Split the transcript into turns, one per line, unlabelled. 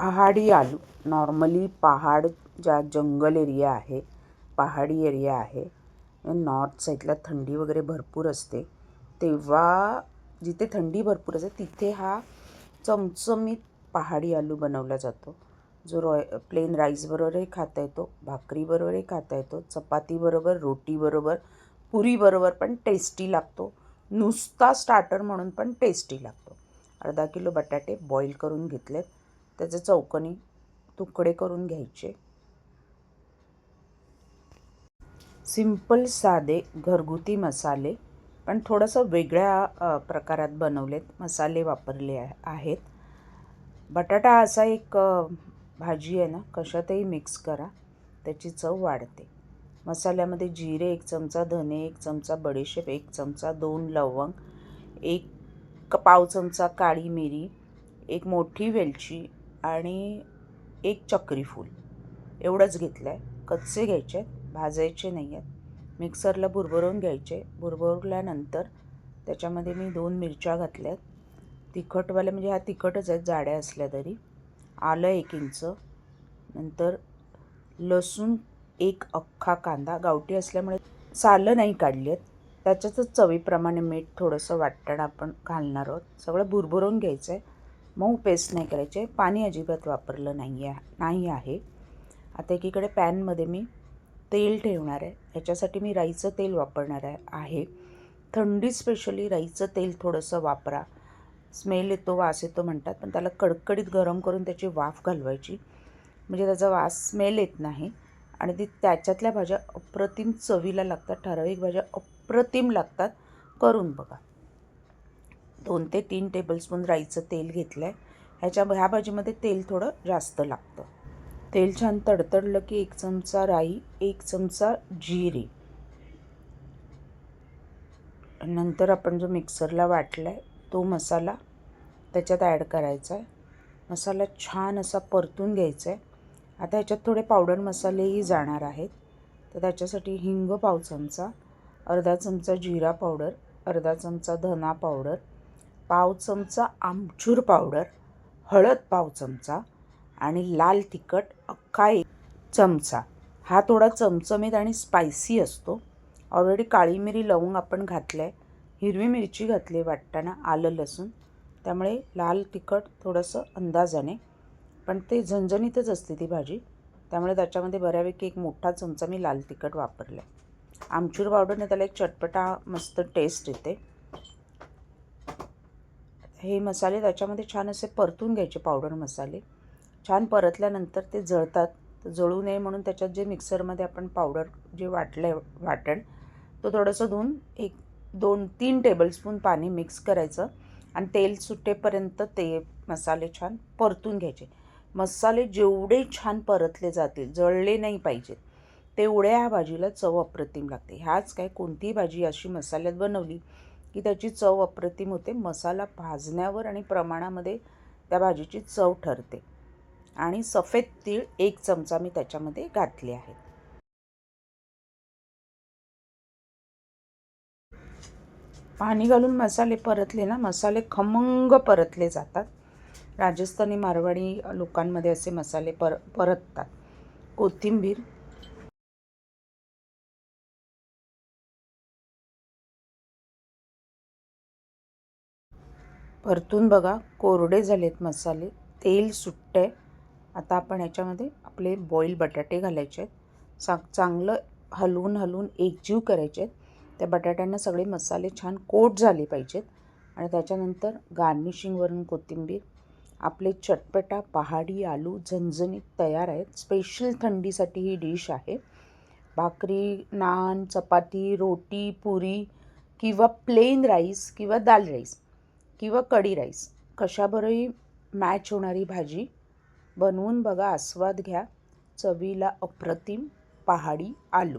पहाडी आलू. नॉर्मली पहाड ज्या जंगल एरिया आहे पहाडी एरिया आहे नॉर्थ साईडला थंडी वगैरे भरपूर असते. तेव्हा जिथे थंडी भरपूर असते तिथे हा चमचमीत पहाडी आलू बनवला जातो. जो रॉय प्लेन राईसबरोबरही खाता येतो भाकरीबरोबरही खाता येतो चपातीबरोबर रोटीबरोबर पुरीबरोबर पण टेस्टी लागतो. नुसता स्टार्टर म्हणून पण टेस्टी लागतो. अर्धा किलो बटाटे बॉईल करून घेतलेत. त्याचे चौकनी तुकडे करून घ्यायचे. सिंपल साधे घरगुती मसाले पण थोडंसं वेगळ्या प्रकारात बनवलेत मसाले वापरले आहेत. बटाटा असा एक भाजी आहे ना कशातही मिक्स करा त्याची चव वाढते. मसाल्यामध्ये जिरे एक चमचा धने एक चमचा बडीशेप एक चमचा दोन लवंग एक क- पाव चमचा काळी मिरी एक मोठी वेलची आणि एक चक्री फूल. एवढंच घेतलं आहे कच्चे घ्यायचे आहेत भाजायचे नाही आहेत. मिक्सरला भुरभरून घ्यायचे. भुरभरल्यानंतर त्याच्यामध्ये मी दोन मिरच्या घातल्या आहेत तिखटवाल्या म्हणजे ह्या तिखटच आहेत जाड्या असल्या तरी. आलं एक इंच. नंतर लसूण एक अख्खा कांदा. गावठी असल्यामुळे सालं नाही काढली आहेत. त्याच्यातच चवीप्रमाणे मीठ थोडंसं वाटण आपण घालणार आहोत. सगळं भुरभरून घ्यायचं आहे मऊ पेस्ट नाही करायचे. पाणी अजिबात वापरलं नाही आहे नाही आहे. आता एकीकडे पॅनमध्ये मी तेल ठेवणार आहे. ह्याच्यासाठी मी राईचं तेल वापरणार आहे. आहे थंडी स्पेशली राईचं तेल थोडंसं वापरा. स्मेल येतो वास येतो म्हणतात पण त्याला कडकडीत गरम करून त्याची वाफ घालवायची. म्हणजे त्याचा वास स्मेल येत नाही. आणि ती त्याच्यातल्या भाज्या अप्रतिम चवीला लागतात. ठराविक भाज्या अप्रतिम लागतात. करून बघा. दोन ते तीन टेबलस्पून राईचं तेल घेतलं आहे ह्याच्या ह्या भाजीमध्ये तेल थोडं जास्त लागतं. तेल छान तडतडलं की एक चमचा राई एक चमचा जिरे. नंतर आपण जो मिक्सरला वाटला आहे तो मसाला त्याच्यात ॲड करायचा आहे मसाला छान असा परतून घ्यायचा आहे आता ह्याच्यात थोडे पावडर मसालेही जाणार आहेत. तर त्याच्यासाठी हिंग पाव चमचा अर्धा चमचा जिरा पावडर अर्धा चमचा धना पावडर पाव चमचा आमचूर पावडर हळद पाव चमचा आणि लाल तिखट अख्खा एक चमचा. हा थोडा चमचमीत आणि स्पायसी असतो. ऑलरेडी काळी मिरी लवंग आपण घातलं आहे हिरवी मिरची घातली वाटताना आलं लसूण. त्यामुळे लाल तिखट थोडंसं अंदाजाने पण ते झणझणीतच असते ती भाजी. त्यामुळे त्याच्यामध्ये बऱ्यापैकी एक मोठा चमचा मी लाल तिखट वापरलं आहे आमचूर पावडरने त्याला एक चटपटा मस्त टेस्ट येते. हे मसाले त्याच्यामध्ये छान असे परतून घ्यायचे पावडर मसाले. छान परतल्यानंतर ते जळतात. तर जळू नये म्हणून त्याच्यात जे मिक्सरमध्ये आपण पावडर जे वाटलं आहे वाटण तो थोडंसं धुवून एक दोन तीन टेबलस्पून पाणी मिक्स करायचं आणि तेल सुटेपर्यंत ते मसाले छान परतून घ्यायचे. मसाले जेवढे छान परतले जातील जळले नाही पाहिजेत तेवढ्या ह्या भाजीला चव अप्रतिम लागते. ह्याच काय कोणतीही भाजी अशी मसाल्यात बनवली की त्याची चव अप्रतिम होते. मसाला भाजण्यावर आणि प्रमाणामध्ये त्या भाजीची चव ठरते. आणि सफेद तीळ एक चमचा मी त्याच्यामध्ये घातले आहेत. पाणी घालून मसाले परतले ना मसाले खमंग परतले जातात. राजस्थानी मारवाडी लोकांमध्ये असे मसाले पर परततात. कोथिंबीर परतून बघा कोरडे झालेत मसाले तेल सुट्टं. आहे आता आपण याच्यामध्ये आपले बॉईल बटाटे घालायचे आहेत. चा चांगलं हलवून हलवून एकजीव करायचे आहेत. त्या बटाट्यांना सगळे मसाले छान कोट झाले पाहिजेत. आणि त्याच्यानंतर गार्निशिंगवरून कोथिंबीर आपले चटपटा पहाडी आलू झणझणीत तयार आहेत. स्पेशल थंडीसाठी ही डिश आहे. भाकरी नान चपाती रोटी पुरी किंवा प्लेन राईस किंवा दाल राईस किंवा कढी राईस. कशाबरोबरही मॅच होणारी भाजी बनवून बघा आस्वाद घ्या. चवीला अप्रतिम पहाडी आलू.